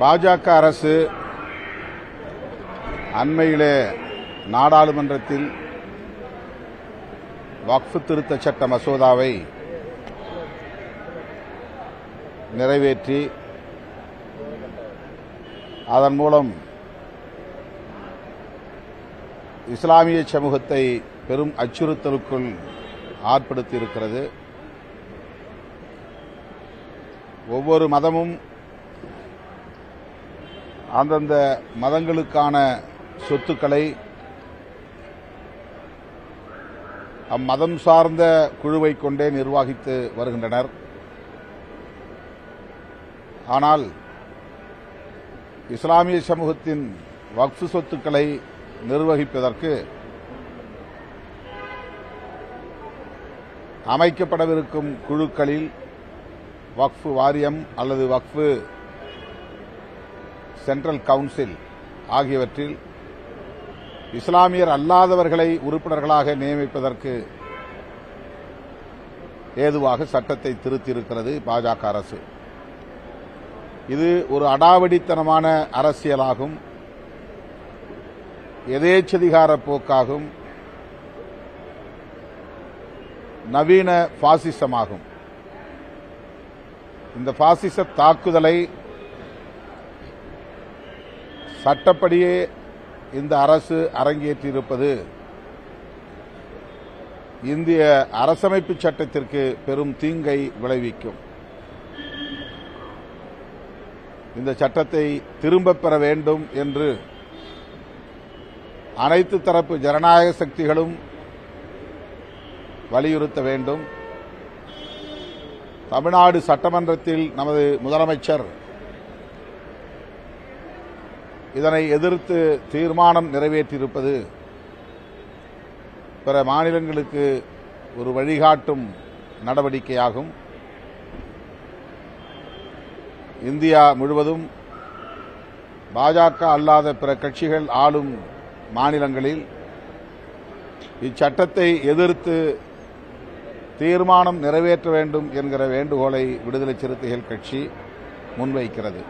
பாஜக அரசு அண்மையிலே நாடாளுமன்றத்தில் வக்ஃபு திருத்த சட்ட மசோதாவை நிறைவேற்றி அதன் மூலம் இஸ்லாமிய சமூகத்தை பெரும் அச்சுறுத்தலுக்குள் ஆட்படுத்தியிருக்கிறது. ஒவ்வொரு மதமும் அந்தந்த மதங்களுக்கான சொத்துக்களை அம்மதம் சார்ந்த குழுவை கொண்டே நிர்வகித்து வருகின்றனர். ஆனால் இஸ்லாமிய சமூகத்தின் வக்ஃபு சொத்துக்களை நிர்வகிப்பதற்கு அமைக்கப்படவிருக்கும் குழுக்களில் வக்ஃபு வாரியம் அல்லது வக்ஃபு சென்ட்ரல் கவுன்சில் ஆகியவற்றில் இஸ்லாமியர் அல்லாதவர்களை உறுப்பினர்களாக நியமிப்பதற்கு ஏதுவாக சட்டத்தை திருத்தியிருக்கிறது பாஜக அரசு. இது ஒரு அடாவடித்தனமான அரசியலாகும். எதேச்சதிகார போக்காகும். நவீன பாசிசமாகும். இந்த பாசிச தாக்குதலை சட்டப்படியே இந்த அரசு அரங்கேற்றியிருப்பது இந்திய அரசமைப்பு சட்டத்திற்கு பெரும் தீங்கை விளைவிக்கும். இந்த சட்டத்தை திரும்பப் பெற வேண்டும் என்று அனைத்து தரப்பு ஜனநாயக சக்திகளும் வலியுறுத்த வேண்டும். தமிழ்நாடு சட்டமன்றத்தில் நமது முதலமைச்சர் இதனை எதிர்த்து தீர்மானம் நிறைவேற்றியிருப்பது பிற மாநிலங்களுக்கு ஒரு வழிகாட்டும் நடவடிக்கையாகும். இந்தியா முழுவதும் பாஜக அல்லாத பிற கட்சிகள் ஆளும் மாநிலங்களில் இச்சட்டத்தை எதிர்த்து தீர்மானம் நிறைவேற்ற வேண்டும் என்கிற வேண்டுகோளை விடுதலை சிறுத்தைகள் கட்சி முன்வைக்கிறது.